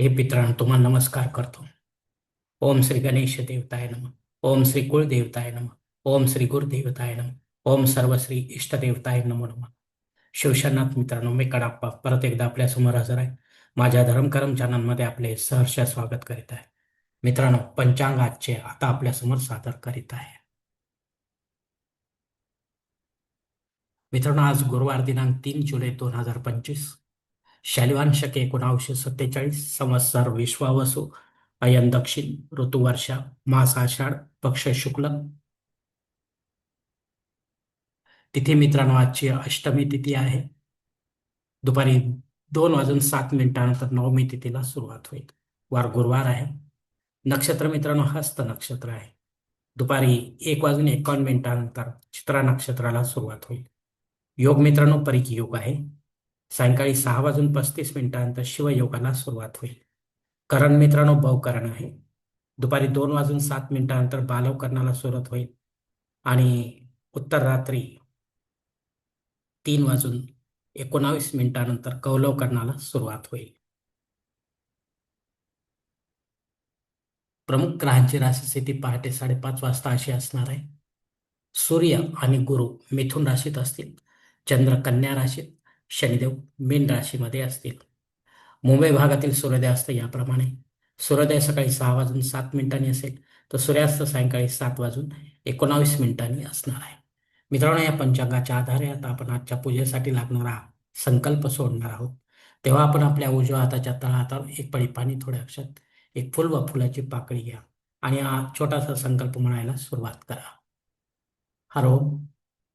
हे पित्रांनो तुम्हाला नमस्कार करतो. ओम श्री गणेश देवताय नम. ओम श्री कुळदेवताय नम. ओम श्री गुरुदेवताय नम. ओम सर्व श्री इष्टदेवताय नमो नम. शिवशनाथ मित्रांनो मी कडाप्पा परत एकदा आपल्यासमोर हजर आहे. माझ्या धर्मकरम चॅनलमध्ये आपले सहर्ष स्वागत करीत आहे. मित्रांनो पंचांग आजचे आता आपल्यासमोर सादर करीत आहे. मित्रांनो आज गुरुवार दिनांक तीन जुलै दोन हजार पंचवीस. शालिवान शक एकोणावीसशे सत्तेचाळीस संवत्सर विश्वावसु अयन दक्षिण ऋतुवर्षा मास आषाढ पक्ष शुक्ल. तिथे मित्रांनो आजची अष्टमी तिथी आहे. दुपारी दोन वाजून सात मिनिटानंतर नवमी तिथीला सुरुवात होईल. वार गुरुवार आहे. नक्षत्र मित्रांनो हस्त नक्षत्र आहे. दुपारी एक वाजून एकावन्न मिनिटानंतर चित्रा नक्षत्राला सुरुवात होईल. योग मित्रांनो परिकी योग आहे. सायंकाळी सहा वाजून पस्तीस मिनिटांत शिवयोगाला सुरुवात होईल. करण मित्रांनो बहुकरण आहे. दुपारी दोन वाजून सात मिनिटानंतर बालवकरणाला सुरुवात होईल. आणि उत्तर रात्री तीन वाजून एकोणावीस मिनिटानंतर कौलवकरणाला सुरुवात होईल. प्रमुख ग्रहांची राशीस्थिती पहाटे साडेपाच वाजता अशी असणार आहे. सूर्य आणि गुरु मिथुन राशीत असतील. चंद्र कन्या राशीत शनिदेव मीन राशीमध्ये असतील. मुंबई भागातील सूर्योदय असतं याप्रमाणे. सूर्योदय सकाळी सहा वाजून सात मिनिटांनी असेल तर सूर्यास्त सायंकाळी सात वाजून एकोणावीस मिनिटांनी असणार आहे. मित्रांनो या पंचांगाच्या आधारे आता आपण आजच्या पूजेसाठी लागणारा संकल्प सोडणार आहोत. तेव्हा आपण आपल्या उजव्या हाताच्या तळहातावर एक पडी पाणी थोड्या अक्षात एक फुल व फुलाची पाकळी घ्या आणि हा छोटासा संकल्प म्हणायला सुरुवात करा. हरो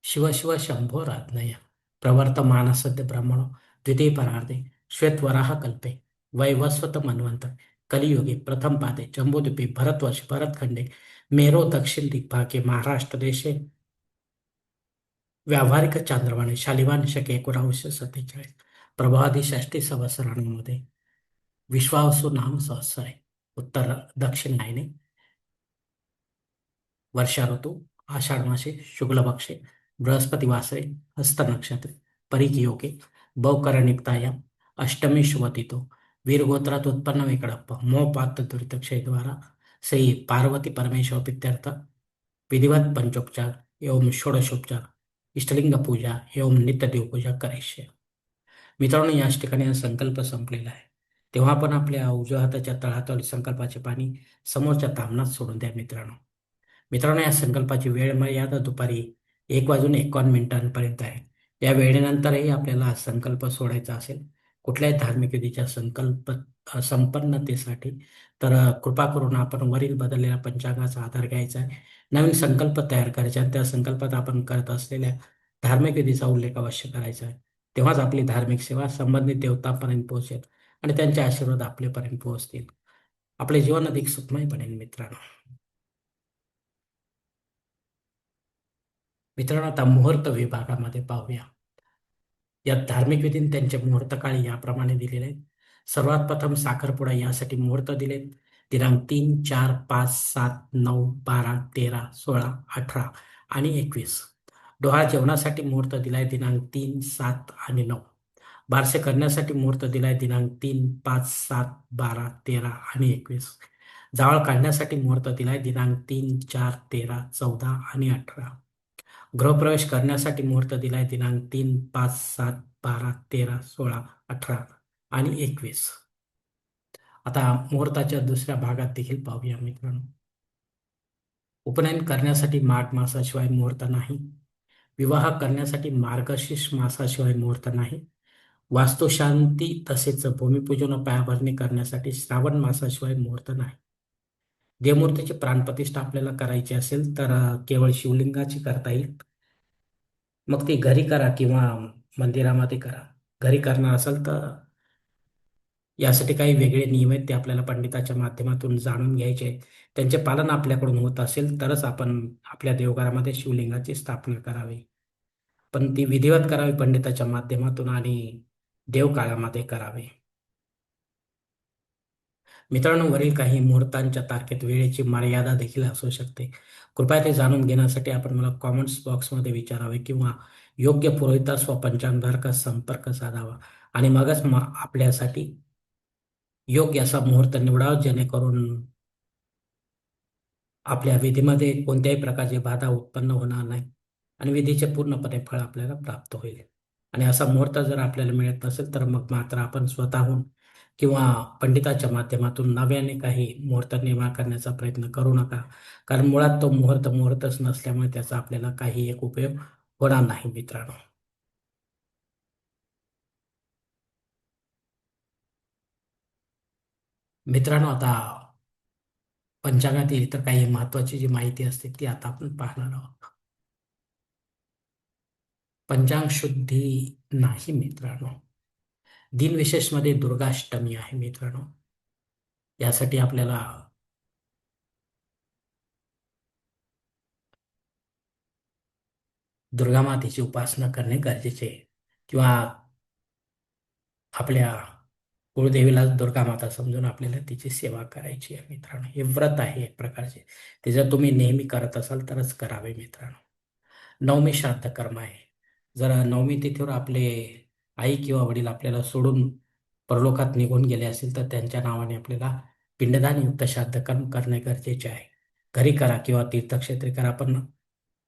शिव शिव शंभो राधनय. प्रवर्तमान सद्य ब्रह्मणो। द्वितीय परार्धे श्वेतवराह कल्पे वैवस्वत मन्वंत कलियुगे प्रथम पादे जम्बूद्वीपे भरतवर्ष भरतखंडे मेरो दक्षिण दिग्भागे महाराष्ट्र देशे व्यावहारिक चांद्रवाणी शालिवान शके एकोणावीसशे सत्तेचाळीस प्रभादी षष्टी संवत्सरांमध्ये विश्वावसू नाम सहस्र आहे उत्तर दक्षिणायने वर्षा ऋतू आषाढ मासे शुक्लपक्षे बृहस्पती वासळे हस्त नक्षत्र योगे बहुकरणिकताया अष्टमी शुभतितो वीरगोत्रात उत्पन्न वेकडप्प मोपात दुरितक्षयद्वारा श्री पार्वती परमेश्वर पित्यर्थ विधिवत पंचोपचार एवं षोडशोपचार इष्टलिंग पूजा एवं नित्य देवपूजा करायची मित्रांनो याच ठिकाणी संकल्प संपलेला आहे. तेव्हा आपण आपल्या उजव्या हाताच्या तळहातावरील संकल्पाचे पाणी समोरच्या तामनात सोडून द्या मित्रांनो. मित्रांनो या संकल्पाची वेळ मर्यादा दुपारी एक वाजून एकावन्न मिनिटांपर्यंत आहे. या वेळेनंतरही आपल्याला संकल्प सोडायचा असेल कुठल्याही धार्मिक विधीच्या संकल्प संपन्नतेसाठी तर कृपा करून आपण वरील बदललेल्या पंचांगाचा आधार घ्यायचा आहे. नवीन संकल्प तयार करायचा त्या संकल्पात आपण करत असलेल्या धार्मिक विधीचा उल्लेख अवश्य करायचा आहे. तेव्हाच आपली धार्मिक सेवा संबंधित देवतापर्यंत पोहोचेल आणि त्यांचे आशीर्वाद आपल्यापर्यंत पोहोचतील. आपले जीवन अधिक सुखमय बनेल मित्रांनो. मित्रांनो आता मुहूर्त विभागामध्ये पाहूया. या धार्मिक विधीन त्यांचे मुहूर्त काळ याप्रमाणे दिलेले आहेत. सर्वात प्रथम साखरपुडा यासाठी मुहूर्त दिलेत. दिनांक तीन चार पाच सात नऊ बारा तेरा सोळा अठरा आणि एकवीस. डोहा जेवणासाठी मुहूर्त दिलाय दिनांक तीन सात आणि नऊ. बारसे करण्यासाठी मुहूर्त दिलाय दिनांक तीन पाच सात बारा तेरा आणि एकवीस. जावळ काढण्यासाठी मुहूर्त दिलाय दिनांक तीन चार तेरा चौदा आणि अठरा. गृहप्रवेश करण्यासाठी मुहूर्त दिलाय दिनांक तीन पाच सात बारा तेरा सोळा अठरा आणि एकवीस. आता मुहूर्ताच्या दुसऱ्या भागात देखील पाहूया मित्रांनो. उपनयन करण्यासाठी माघ मासाशिवाय मुहूर्त नाही. विवाह करण्यासाठी मार्गशीर्ष मासाशिवाय मुहूर्त नाही. वास्तुशांती तसेच भूमिपूजन पायाभरणी करण्यासाठी श्रावण मासाशिवाय मुहूर्त नाही. देवमूर्तीची प्राणप्रतिष्ठा आपल्याला करायची असेल तर केवळ शिवलिंगाची करता येईल. मग ती घरी करा किंवा मंदिरामध्ये करा. घरी करणार असेल तर यासाठी काही वेगळे नियम आहेत ते आपल्याला पंडिताच्या माध्यमातून जाणून घ्यायचे त्यांचे पालन आपल्याकडून होत असेल तरच आपण आपल्या देवघरामध्ये शिवलिंगाची स्थापना करावी. पण ती विधिवत करावी पंडिताच्या माध्यमातून आणि देवकाळामध्ये करावे. मित्रांनो वरील काही मुहूर्तांच्या तारखेत वेळेची मर्यादा देखील असू शकते. कृपया ते जाणून घेण्यासाठी आपण मला कॉमेंट्स बॉक्समध्ये विचारावे किंवा योग्य पुरोहितास व पंचांगधारका संपर्क साधावा आणि मगच आपल्यासाठी योग्य असा मुहूर्त निवडावा जेणेकरून आपल्या विधीमध्ये कोणत्याही प्रकारची बाधा उत्पन्न होणार नाही आणि विधीचे पूर्णपणे फळ आपल्याला प्राप्त होईल. आणि असा मुहूर्त जर आपल्याला मिळत नसेल तर मग मात्र आपण स्वतःहून किंवा पंडिताच्या माध्यमातून नव्याने काही मुहूर्त निर्माण करण्याचा प्रयत्न करू नका. कारण मुळात तो मुहूर्त मुहूर्तच नसल्यामुळे त्याचा आपल्याला काही एक उपयोग होणार नाही मित्रांनो. मित्रांनो आता पंचांगातील इतर काही महत्वाची जी माहिती असते ती आता आपण पाहणार आहोत. पंचांग शुद्धी नाही मित्रांनो. दिनविशेषमध्ये दुर्गाष्टमी आहे मित्रांनो. यासाठी आपल्याला दुर्गा मातेची उपासना करणे गरजेचे किंवा आपल्या कुळदेवीला दुर्गा माता समजून आपल्याला तिची सेवा करायची आहे मित्रांनो. हे व्रत आहे एक प्रकारचे. ते जर तुम्ही नेहमी करत असाल तरच करावे मित्रांनो. नवमी श्राद्ध कर्म आहे. जर नवमी तिथीवर आपले आई किंवा वडील आपल्याला सोडून परलोकात निघून गेले असेल तर त्यांच्या नावाने आपल्याला पिंडदान युक्त श्राद्ध कर्म करणे गरजेचे आहे. घरी करा किंवा तीर्थक्षेत्री करा पण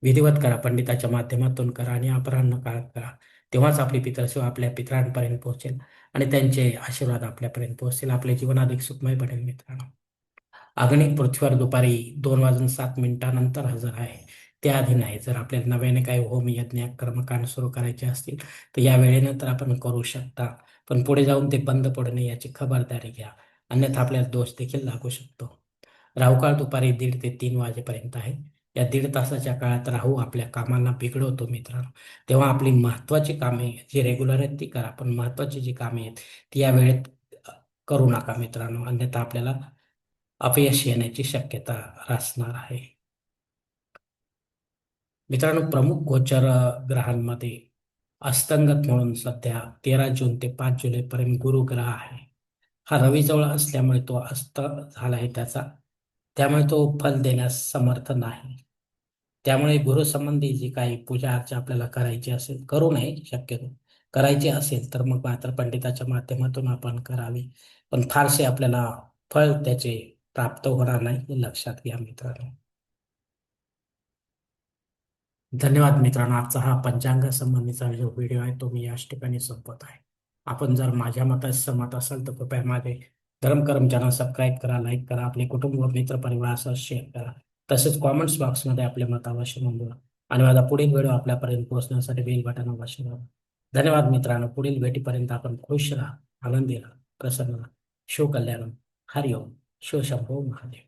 विधिवत करा पंडिताच्या माध्यमातून करा आणि अपराह्न काळात करा. तेव्हाच आपली पितरसेवा आपल्या पितरांपर्यंत पोहोचेल आणि त्यांचे आशीर्वाद आपल्यापर्यंत पोहोचतील. आपले जीवन अधिक सुखमय बनेल मित्रांनो. आगणिक पृथ्वीवर दुपारी दोन वाजून सात मिनिटानंतर हजर आहे. त्याआधी नाही. जर आपल्याला नव्याने काही होम यज्ञ कर्मकांड सुरू करायचे असतील तर या वेळेनंतर आपण करू शकता. पण पुढे जाऊन ते बंद पडणे याची खबरदारी घ्या. अन्यथा आपल्याला दोष देखील लागू शकतो. राहुकाळ दुपारी दीड ते तीन वाजेपर्यंत आहे. या दीड तासाच्या काळात राहू आपल्या कामांना बिघडवतो मित्रांनो. तेव्हा आपली महत्वाची कामे जी रेग्युलर आहेत ती करा. पण महत्वाची जी कामे आहेत ती या वेळेत करू नका मित्रांनो. अन्यथा आपल्याला अपयश येण्याची शक्यता असणार आहे. मित्रांनो प्रमुख गोचर ग्रहांमध्ये अस्तंगत म्हणून सध्या तेरा जून ते पाच जुलैपर्यंत गुरु ग्रह आहे. हा रवीजवळ असल्यामुळे तो अस्त झाला आहे त्याचा. त्यामुळे तो फल देण्यास समर्थ नाही. त्यामुळे गुरुसंबंधी जी काही पूजा अर्चा आपल्याला करायची असेल करू नये शक्यतो. करायची असेल तर मग मात्र पंडिताच्या माध्यमातून आपण करावी. पण फारसे आपल्याला फळ त्याचे प्राप्त होणार नाही हे लक्षात घ्या मित्रांनो. धन्यवाद मित्रांनो. आजचा हा पंचांग संबंधीचा जो व्हिडिओ आहे तो मी याच ठिकाणी संपत आहे. आपण जर माझ्या मताशी सहमत असाल तर कृपया माझे धर्म कर्मचाऱ्यांना चॅनल सबस्क्राईब करा लाईक करा आपले कुटुंब व मित्र परिवारासह शेअर करा. तसेच कॉमेंट्स बॉक्समध्ये आपले मत अवश्य नोंदवा. आणि माझा पुढील व्हिडिओ आपल्यापर्यंत पोहोचण्यासाठी बेल बटन अवश्य दाबा. धन्यवाद मित्रांनो. पुढील भेटीपर्यंत आपण खुश राहा आनंदी राहा प्रसन्न राहा. शिवकल्याणम हरिओम. शिवशंभो महादेव.